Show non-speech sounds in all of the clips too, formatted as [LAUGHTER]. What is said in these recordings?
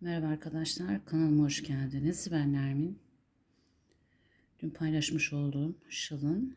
Merhaba arkadaşlar, kanalıma hoş geldiniz. Ben Nermin. Dün paylaşmış olduğum şalın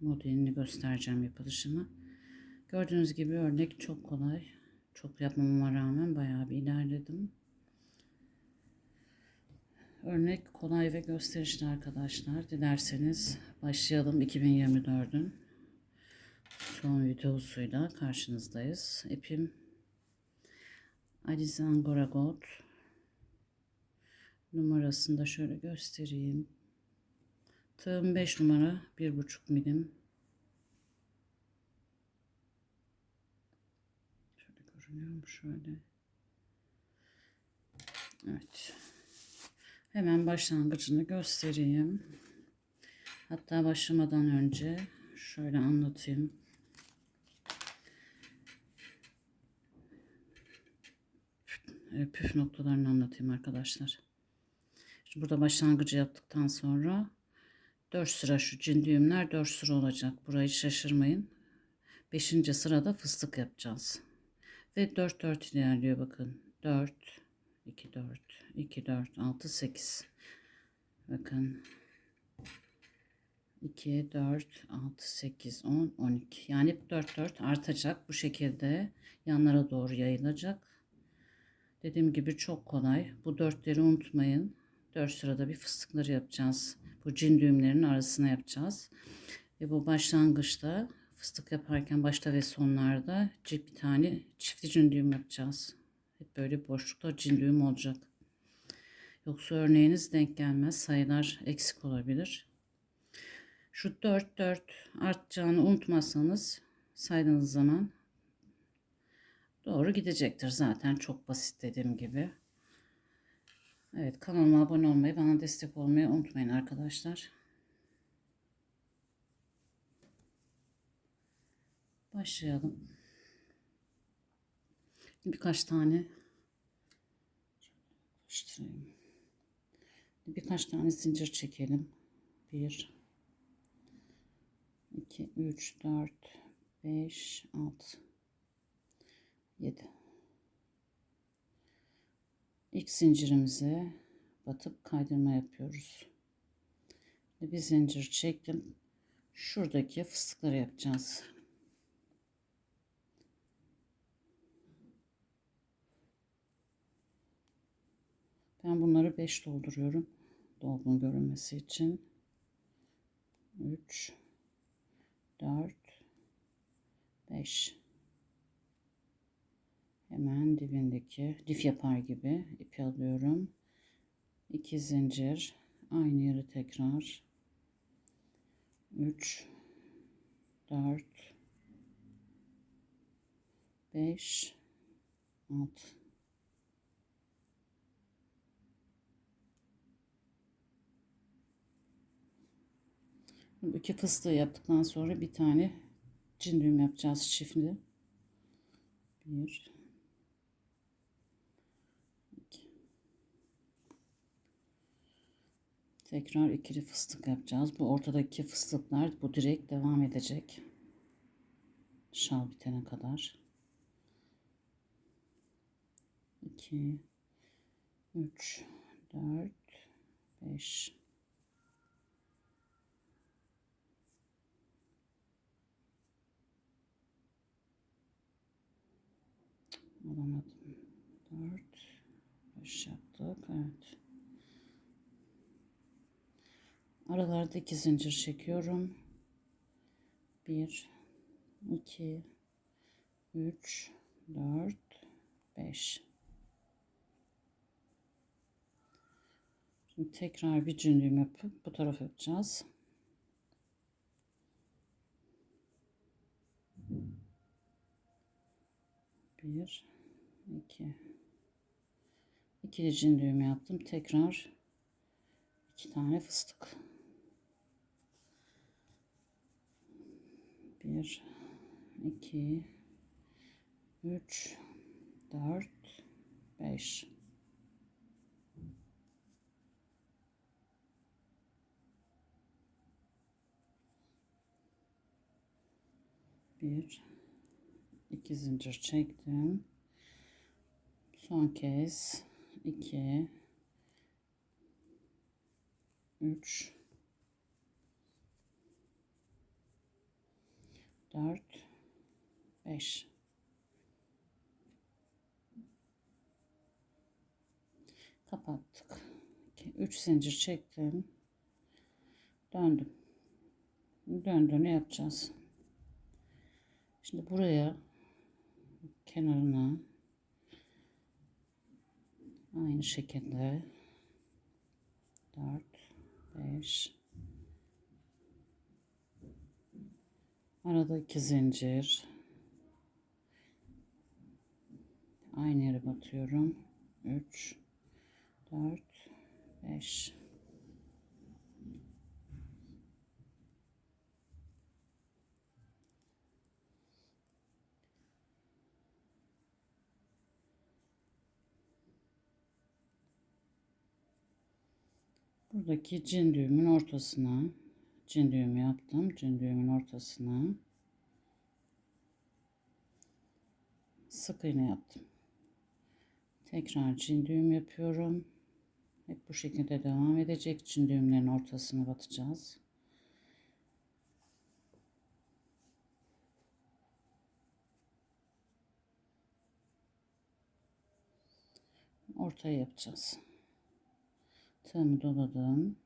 modelini göstereceğim yapılışını. Gördüğünüz gibi örnek çok kolay. Çok yapmama rağmen bayağı bir ilerledim. Örnek kolay ve gösterişli arkadaşlar. Dilerseniz başlayalım 2024'ün son videosuyla karşınızdayız. İpim Alize Angora Gold numarasını da şöyle göstereyim. Tığım 5 numara 1,5 milim. Şöyle görünüyor mu şöyle. Evet. Hemen başlangıcını göstereyim. Hatta başlamadan önce şöyle anlatayım. Püf noktalarını anlatayım arkadaşlar. Şimdi burada başlangıcı yaptıktan sonra 4 sıra şu cin düğümler 4 sıra olacak. Burayı şaşırmayın. 5. sırada fıstık yapacağız. Ve 4 4 ilerliyor bakın. 4 2 4 2 4 6 8. Bakın 2 4 6 8 10 12. Yani 4 4 artacak. Bu şekilde yanlara doğru yayılacak. Dediğim gibi çok kolay. Bu dörtleri unutmayın. Dört sırada bir fıstıkları yapacağız. Bu cin düğümlerinin arasına yapacağız. Ve bu başlangıçta fıstık yaparken başta ve sonlarda bir tane çiftli cin düğüm yapacağız. Hep böyle boşlukta cin düğüm olacak. Yoksa örneğiniz denk gelmez. Sayılar eksik olabilir. Şu 4 4 artacağını unutmazsanız saydığınız zaman doğru gidecektir. Zaten çok basit dediğim gibi. Evet kanalıma abone olmayı, bana destek olmayı unutmayın arkadaşlar. Başlayalım. Birkaç tane Birkaç tane zincir çekelim. 1 2 3 4 5 6 7 İlk zincirimize batıp kaydırma yapıyoruz. Bir zincir çektim. Şuradaki fıstıkları yapacağız. Ben bunları 5 dolduruyorum. Dolgun görünmesi için. 3 4 5 hemen dibindeki lif yapar gibi ipi alıyorum. 2 zincir aynı yeri tekrar 3 4 5 6 Bu iki fıstığı yaptıktan sonra bir tane cin düğüm yapacağız çiftli. Bir, Tekrar ikili fıstık yapacağız. Bu ortadaki fıstıklar bu direkt devam edecek. Şal bitene kadar. 2 3 4 5 alamadım 4 5 yaptık evet Aralarda iki zincir çekiyorum. 1 2 3 4 5 Şimdi tekrar bir düğüm yapıp bu tarafa yapacağız. Bir, iki, ikili cin düğüm yaptım. Tekrar iki tane fıstık. 1 2 3 4 5 bir iki zincir çektim. Son kez 2 3 4 5 kapattık. 3 zincir çektim. Döndüm. Döndüğünü yapacağız. Şimdi buraya kenarına aynı şekilde 4 5 arada iki zincir. Aynı yere batıyorum. 3 4 5 Buradaki cin düğümün ortasına cin düğümü yaptım. Cin düğümün ortasına sık iğne yaptım. Tekrar cin düğüm yapıyorum. Hep bu şekilde devam edecek. Cin düğümlerin ortasına batacağız. Ortaya yapacağız. Tığımı doladım.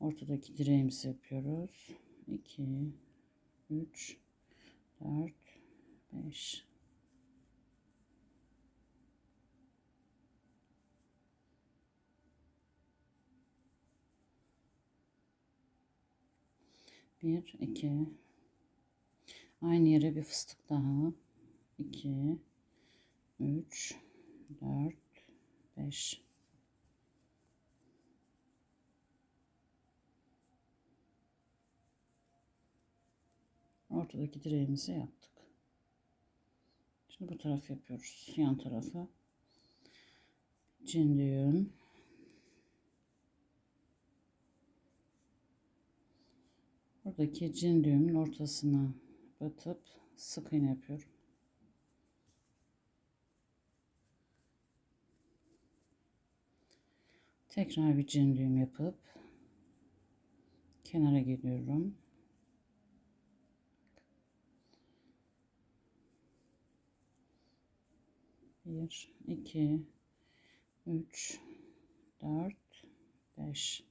Ortadaki direğimizi yapıyoruz. 2 3 4 5 1 2 aynı yere bir fıstık daha. 2 3 4 5 ortadaki direğimizi yaptık. Şimdi bu taraf yapıyoruz. Yan tarafı. Cin düğüm. Buradaki cin düğümün ortasına batıp sık iğne yapıyorum. Tekrar bir cin düğüm yapıp kenara geliyorum. Bir, iki, üç, dört, beş.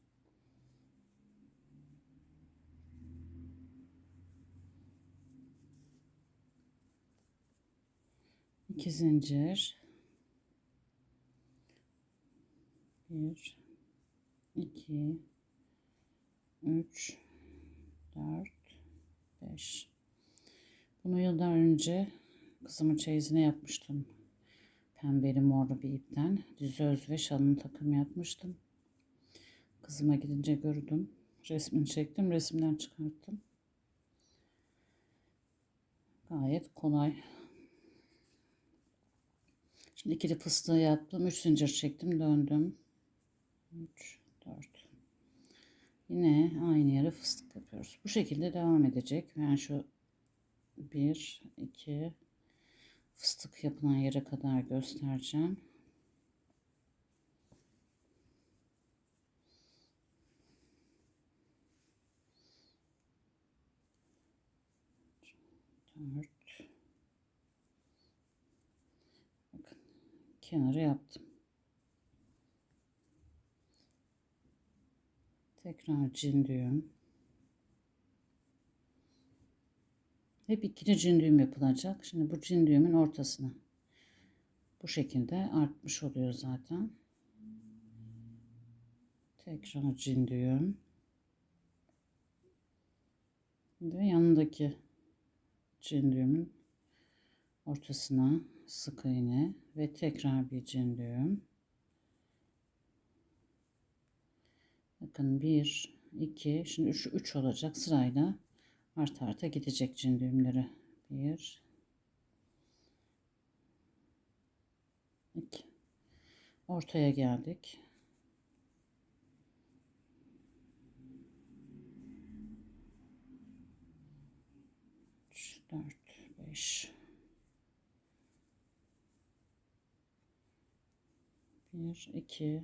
İki zincir. Bir, iki, üç, dört, beş. Bunu yıllar önce kızımın çeyizine yapmıştım pembeli morlu bir ipten düz öz ve şalını takım yapmıştım. Kızıma gidince gördüm. Resmini çektim. Resimden çıkarttım. Gayet kolay. Şimdi ikili fıstığı yaptım. Üç zincir çektim. Döndüm. 3, 4. Yine aynı yere fıstık yapıyoruz. Bu şekilde devam edecek. Ben şu 1, 2, fıstık yapılan yere kadar göstereceğim. Dört. Bakın kenarı yaptım. Tekrar cin düğüm. Hep ikili cin düğüm yapılacak. Şimdi bu cin düğümün ortasına. Bu şekilde artmış oluyor zaten. Tekrar cin düğüm. Ve yanındaki cin düğümün ortasına sık iğne ve tekrar bir cin düğüm. Bakın 1 2 şimdi 3 3 olacak sırayla arta arta gidecek cin düğümleri. 1 2 Ortaya geldik. Üç, dört, beş. Bir, iki,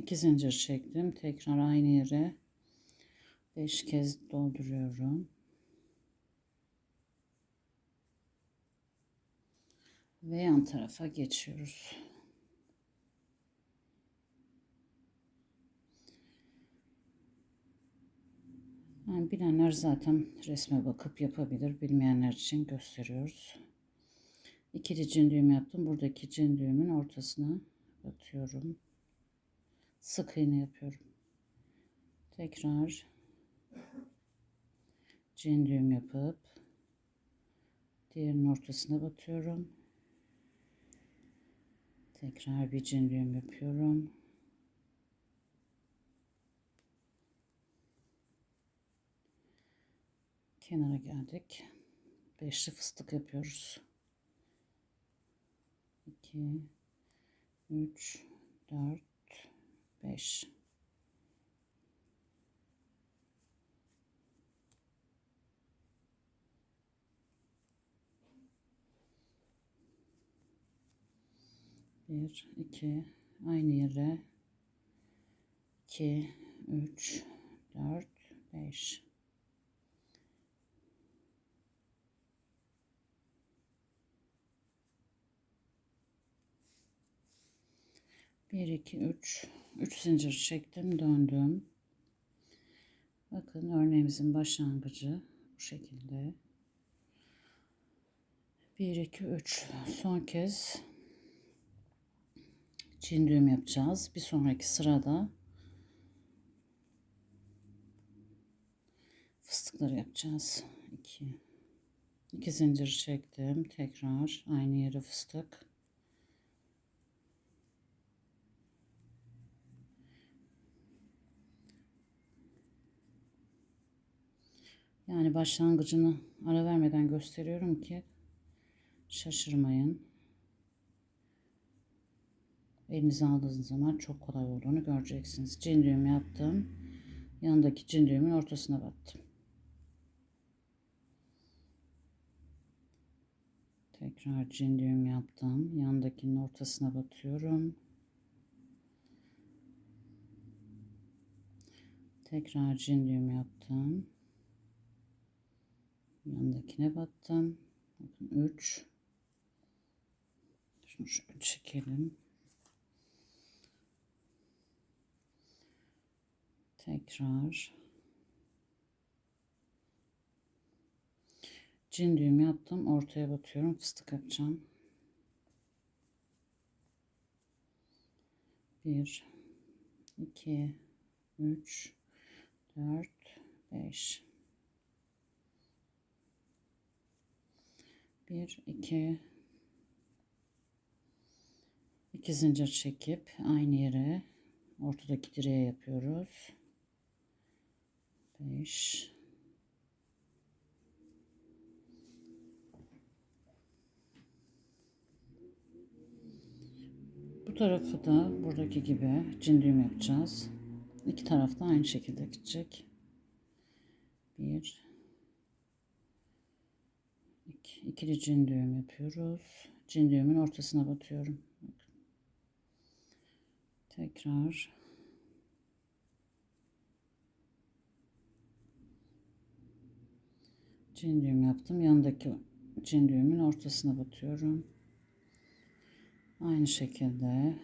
İki zincir çektim. Tekrar aynı yere beş kez dolduruyorum. Ve yan tarafa geçiyoruz. Yani bilenler zaten resme bakıp yapabilir. Bilmeyenler için gösteriyoruz. İkili cin düğüm yaptım. Buradaki cin düğümün ortasına batıyorum. Sık iğne yapıyorum. Tekrar cin düğüm yapıp diğerinin ortasına batıyorum. Tekrar bir cin düğüm yapıyorum. Kenara geldik. Beşli fıstık yapıyoruz. 2 3 4 5 Bir, iki, aynı yere. iki, üç, dört, beş. Bir, iki, üç. Üç zincir çektim, döndüm. Bakın örneğimizin başlangıcı bu şekilde. Bir, iki, üç. Son kez çin düğüm yapacağız. Bir sonraki sırada fıstıkları yapacağız. 2 2 zincir çektim. Tekrar aynı yere fıstık. Yani başlangıcını ara vermeden gösteriyorum ki şaşırmayın. Elinize aldığınız zaman çok kolay olduğunu göreceksiniz. Cin düğüm yaptım. Yanındaki cin düğümün ortasına battım. Tekrar cin düğüm yaptım. Yanındakinin ortasına batıyorum. Tekrar cin düğüm yaptım. Yanındakine battım. Bakın 3. Şunu şöyle çekelim. Tekrar cin düğüm yaptım. Ortaya batıyorum. Fıstık yapacağım. Bir, iki, üç, dört, beş. bir iki. İki zincir çekip aynı yere ortadaki direğe yapıyoruz. 5 bu tarafı da buradaki gibi cin düğüm yapacağız. İki tarafta aynı şekilde gidecek. 1 İlk ikili cin düğüm yapıyoruz. Cin düğümün ortasına batıyorum. Tekrar cin düğüm yaptım. Yanındaki cin düğümün ortasına batıyorum. Aynı şekilde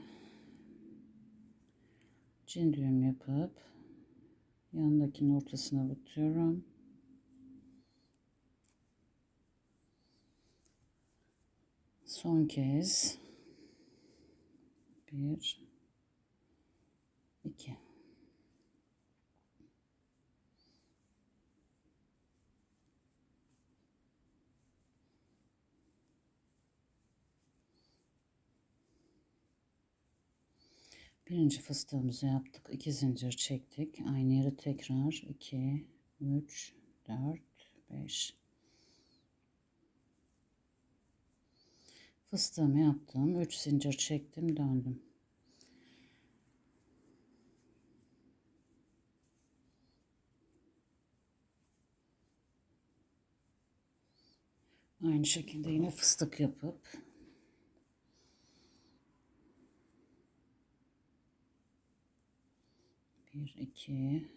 cin düğüm yapıp yanındakinin ortasına batıyorum. Son kez bir iki Birinci fıstığımızı yaptık. iki zincir çektik. Aynı yere tekrar 2, 3, 4, 5. fıstığımı yaptım. 3 zincir çektim döndüm. Aynı şekilde yine fıstık yapıp bir iki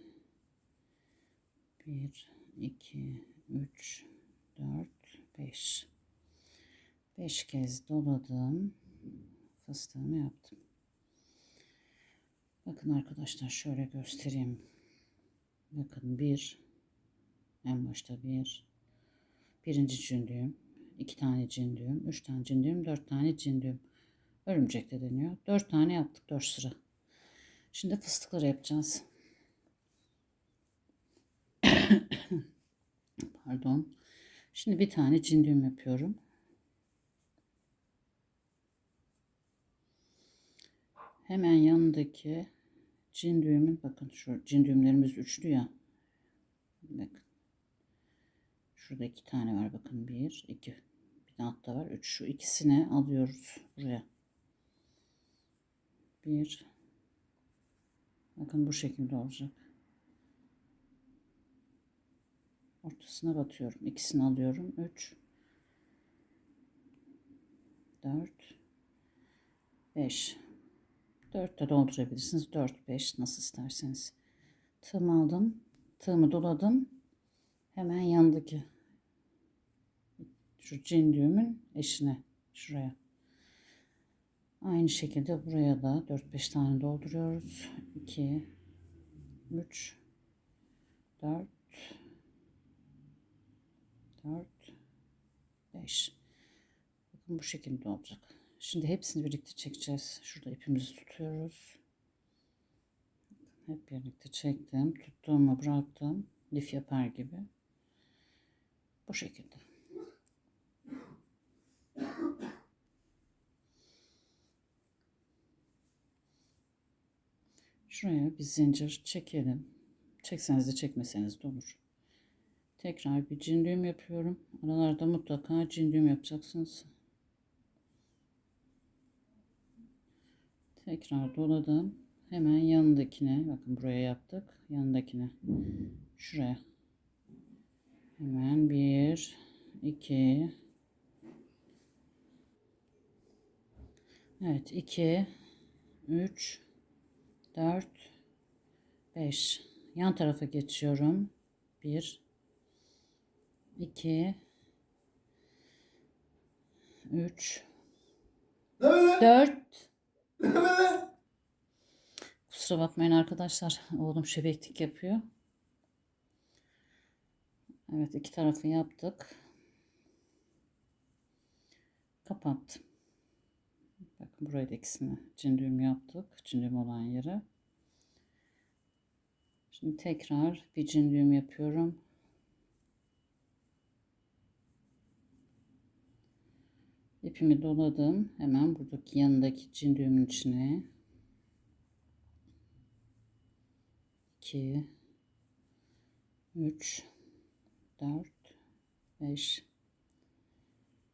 bir iki üç dört beş. 5 kez doladım. Fıstığımı yaptım. Bakın arkadaşlar şöyle göstereyim. Bakın bir en başta bir birinci cündüğüm iki tane cindüğüm üç tane cindüğüm dört tane cindüğüm örümcek de deniyor. Dört tane yaptık dört sıra. Şimdi fıstıkları yapacağız. [COUGHS] Pardon. Şimdi bir tane cindüğüm yapıyorum. Hemen yanındaki cin düğümün bakın şu cin düğümlerimiz üçlü ya. Bakın. Şurada iki tane var bakın bir iki bir de altta var üç şu ikisini alıyoruz buraya. Bir bakın bu şekilde olacak. Ortasına batıyorum. ikisini alıyorum. Üç dört beş 4 de doldurabilirsiniz. 4, 5 nasıl isterseniz. Tığımı aldım. Tığımı doladım. Hemen yandaki şu cin düğümün eşine şuraya. Aynı şekilde buraya da 4-5 tane dolduruyoruz. 2 3 4 4 5 Bakın bu şekilde olacak. Şimdi hepsini birlikte çekeceğiz. Şurada ipimizi tutuyoruz. Hep birlikte çektim. Tuttuğumu bıraktım. Lif yapar gibi. Bu şekilde. Şuraya bir zincir çekelim. Çekseniz de çekmeseniz de olur. Tekrar bir cindüğüm yapıyorum. Aralarda mutlaka cindüğüm yapacaksınız. Tekrar doladım. Hemen yanındakine bakın buraya yaptık. Yanındakine şuraya. Hemen bir, iki, evet iki, üç, dört, beş. Yan tarafa geçiyorum. Bir, iki, üç, dört. [LAUGHS] Kusura bakmayın arkadaşlar. Oğlum şebeklik yapıyor. Evet iki tarafı yaptık. Kapattım. Bakın burayı da ikisini cindüğüm yaptık. Cindüğüm olan yere. Şimdi tekrar bir cindüğüm yapıyorum. İpimi doladım. Hemen buradaki yanındaki cindüğümün içine 2 3 4 5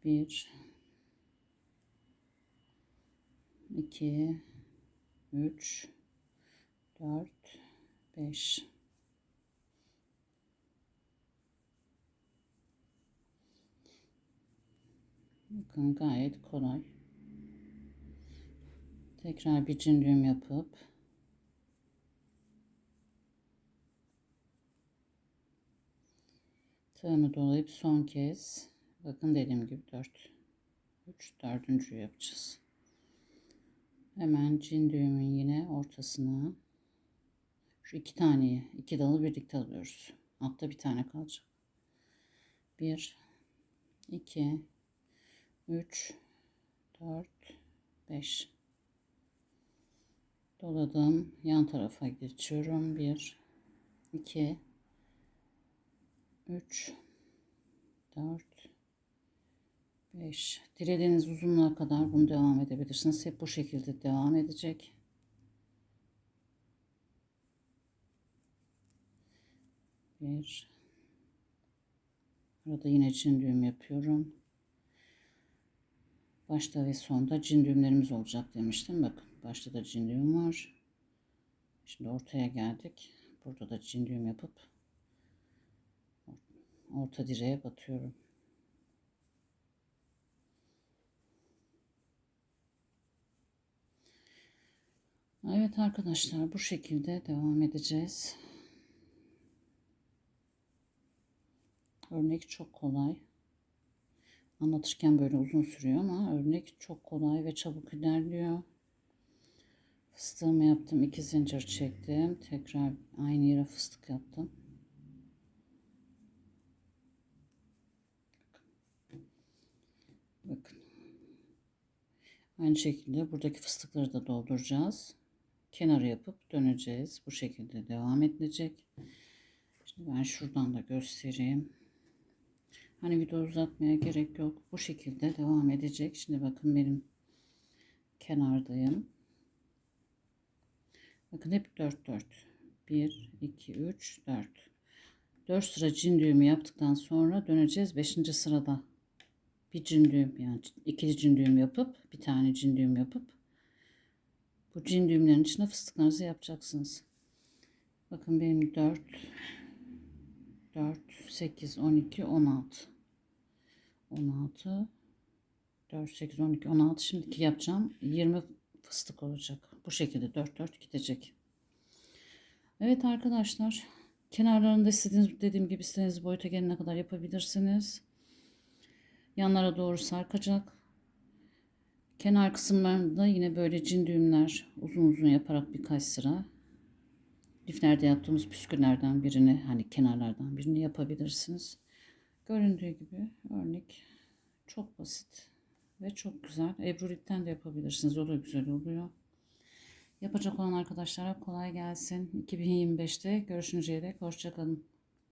1 2 3 4 5 Bakın gayet kolay. Tekrar bir cindüğüm yapıp tığımı dolayıp son kez bakın dediğim gibi 4 3 dördüncü yapacağız. Hemen cin düğümün yine ortasına şu iki taneyi iki dalı birlikte alıyoruz. Altta bir tane kalacak. 1 2 3 4 5 doladım. Yan tarafa geçiyorum. 1 2 3 4 5 dilediğiniz uzunluğa kadar bunu devam edebilirsiniz. Hep bu şekilde devam edecek. Bir. Burada yine çin düğüm yapıyorum Başta ve sonda cin düğümlerimiz olacak demiştim. Bakın başta da cin düğüm var. Şimdi ortaya geldik. Burada da cin düğüm yapıp orta direğe batıyorum. Evet arkadaşlar bu şekilde devam edeceğiz. Örnek çok kolay. Anlatırken böyle uzun sürüyor ama örnek çok kolay ve çabuk ilerliyor. Fıstığımı yaptım. iki zincir çektim. Tekrar aynı yere fıstık yaptım. Bakın. Aynı şekilde buradaki fıstıkları da dolduracağız. Kenarı yapıp döneceğiz. Bu şekilde devam edilecek. Şimdi ben şuradan da göstereyim. Hani video uzatmaya gerek yok. Bu şekilde devam edecek. Şimdi bakın benim kenardayım. Bakın hep 4 4. 1 2 3 4. 4 sıra cin düğümü yaptıktan sonra döneceğiz 5. sırada. Bir cin düğüm yani ikili cin düğüm yapıp bir tane cin düğüm yapıp bu cin düğümlerin içine fıstıklarınızı yapacaksınız. Bakın benim 4 4 8 12 16 16 4 8 12 16 şimdiki yapacağım 20 fıstık olacak. Bu şekilde 4 4 gidecek. Evet arkadaşlar kenarlarında istediğiniz dediğim gibi istediğiniz boyuta gelene kadar yapabilirsiniz. Yanlara doğru sarkacak. Kenar kısımlarında yine böyle cin düğümler uzun uzun yaparak birkaç sıra liflerde yaptığımız püsküllerden birini hani kenarlardan birini yapabilirsiniz. Göründüğü gibi örnek çok basit ve çok güzel. Ebru ipten de yapabilirsiniz. O da güzel oluyor. Yapacak olan arkadaşlara kolay gelsin. 2025'te görüşünceye dek hoşçakalın.